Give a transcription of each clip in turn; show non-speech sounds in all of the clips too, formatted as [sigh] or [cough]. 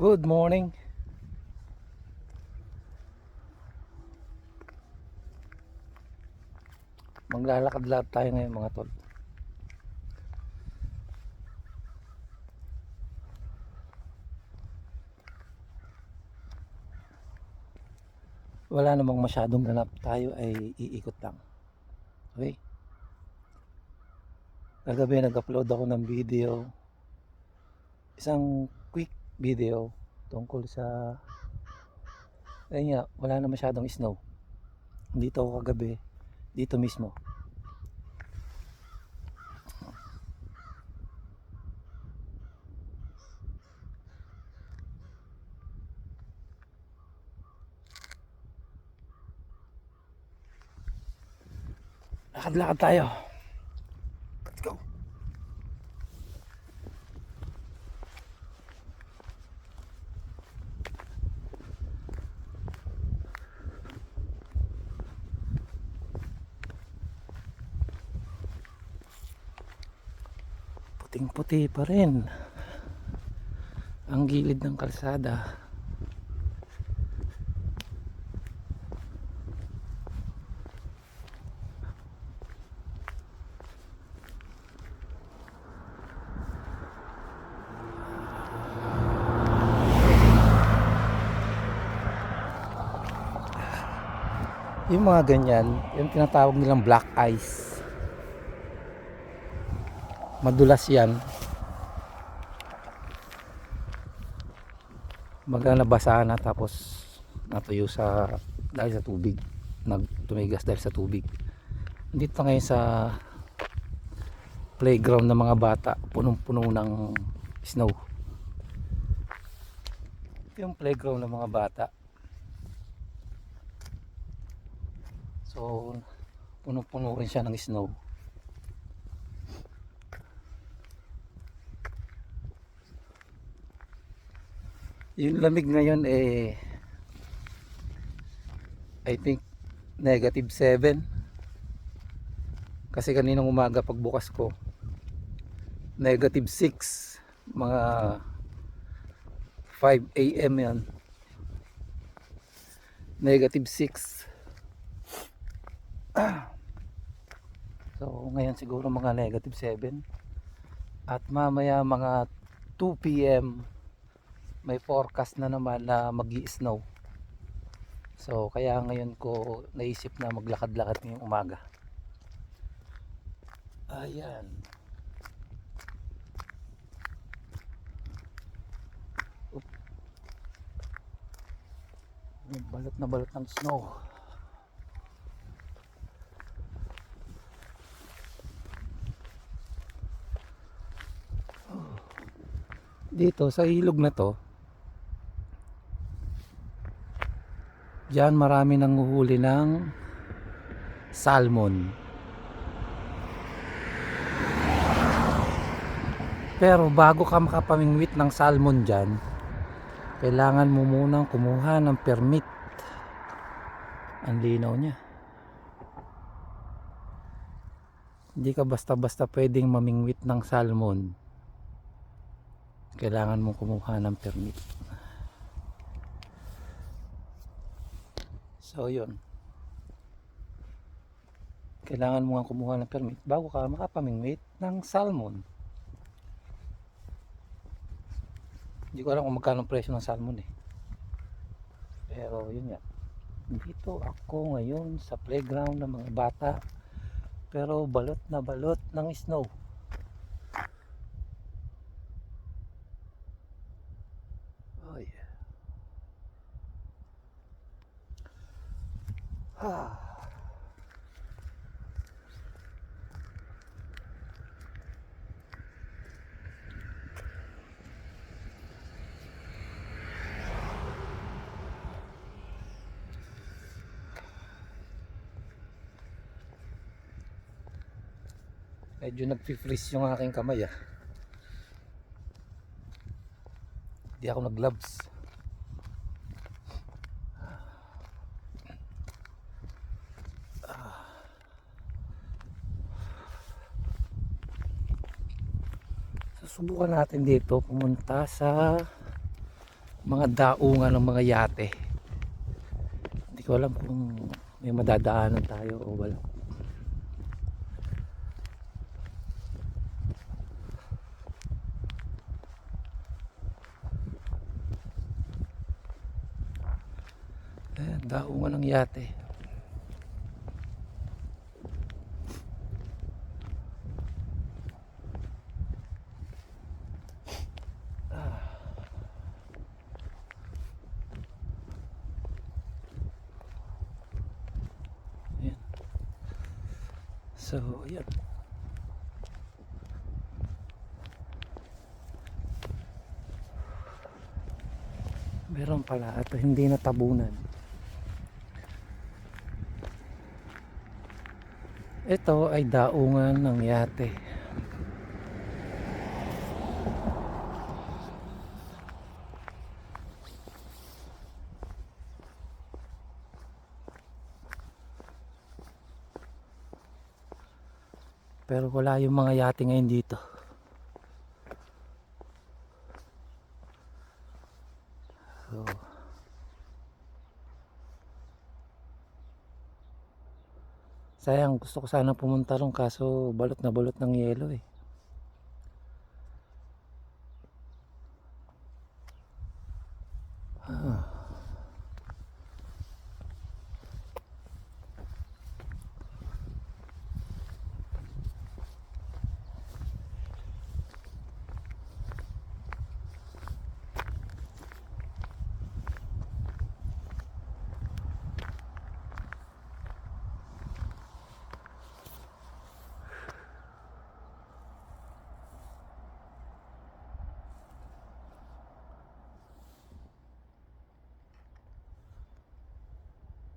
Good morning. Maglalakad-lakad tayo ngayon mga tol. Wala namang masyadong ganap. Tayo ay iikot lang. Okay? Kagabi nag-upload ako ng video. Isang video tungkol sa ayun nga, wala na masyadong snow. Dito ako kagabi, dito mismo. Lakad-lakad tayo. Puting-puti pa rin. Ang gilid ng kalsada. Yung mga ganyan, yung tinatawag nilang black ice. Madulas yan. Baga nabasa na tapos natuyo sa dahil sa tubig. Nagtumigas dahil sa tubig. Dito ngayon sa playground ng mga bata, punong-puno ng snow. Ito yung playground ng mga bata. So, punong-puno rin siya ng snow. Yung lamig ngayon eh I think negative 7 kasi kaninang umaga pagbukas ko negative 6 mga 5 a.m. yan negative 6 So ngayon siguro mga negative 7 at mamaya mga 2 p.m. may forecast na naman na mag snow So kaya ngayon ko naisip na maglakad-lakad ngayong umaga. Ayan. Oop. Balot na balot ng snow. dito sa ilog na to Diyan marami nang huhuli ng salmon. Pero bago ka makapamingwit ng salmon diyan, kailangan mo munang kumuha ng permit. Ang linaw niya. Hindi ka basta-basta pwedeng mamingwit ng salmon. Kailangan mo kumuha ng permit. So, yun. Kailangan mo nga kumuha ng permit bago ka makapamingwit ng salmon. Hindi ko alam kung magkano presyo ng salmon eh. Pero yun nga. Dito ako ngayon sa playground ng mga bata. Pero balot na balot ng snow. Ay. Ah. Medyo nagpi-freeze yung aking kamay ah. Hindi ako nag-gloves. Susubukan natin dito pumunta sa mga daungan ng mga yate hindi ko alam kung may madadaanan tayo o wala Ayan, daungan ng yate Ayan. So, ayan. Meron pala at hindi natabunan. Ito ay daungan ng yate. Pero wala yung mga yate ngayon dito. Sayang gusto ko sana pumunta ron kaso balot na balot ng yelo eh.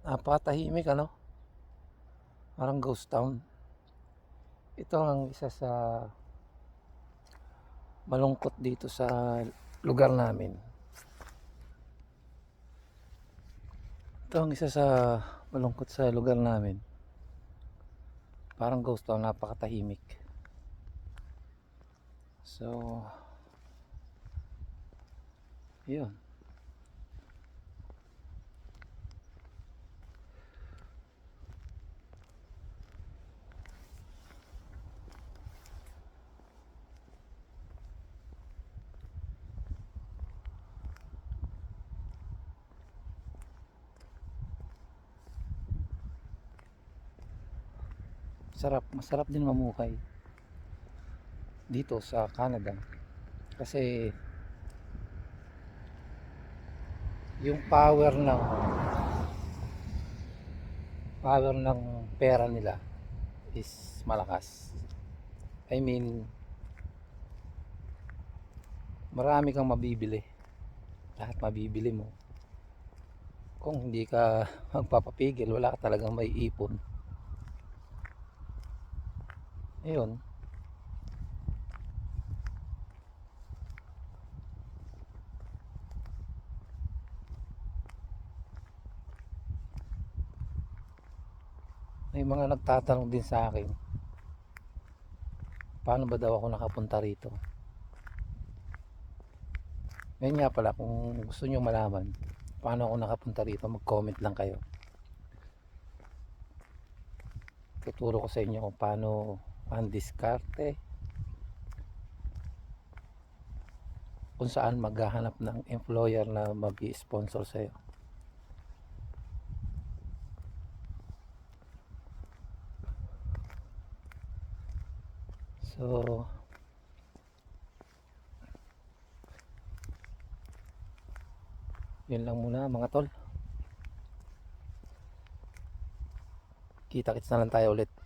Napakatahimik ano? Parang ghost town. Ito ang isa sa malungkot dito sa lugar namin. Ito ang isa sa malungkot sa lugar namin. Parang ghost town, napakatahimik. So, yun. Sarap masarap din mamuhay. Dito sa Canada. Kasi yung power ng power ng pera nila is malakas. I mean marami kang mabibili. Lahat mabibili mo. Kung hindi ka [laughs] magpapapigil wala ka talagang may ipon Ayun. May mga nagtatanong din sa akin. Paano ba daw ako nakapunta rito? Ngayon nga pala, kung gusto nyo malaman, paano ako nakapunta rito, mag-comment lang kayo. Tuturo ko sa inyo kung paano ang diskarte. Kung saan maghahanap ng employer na mag-sponsor sa'yo. So yun lang muna mga tol. Kita kits na lang tayo ulit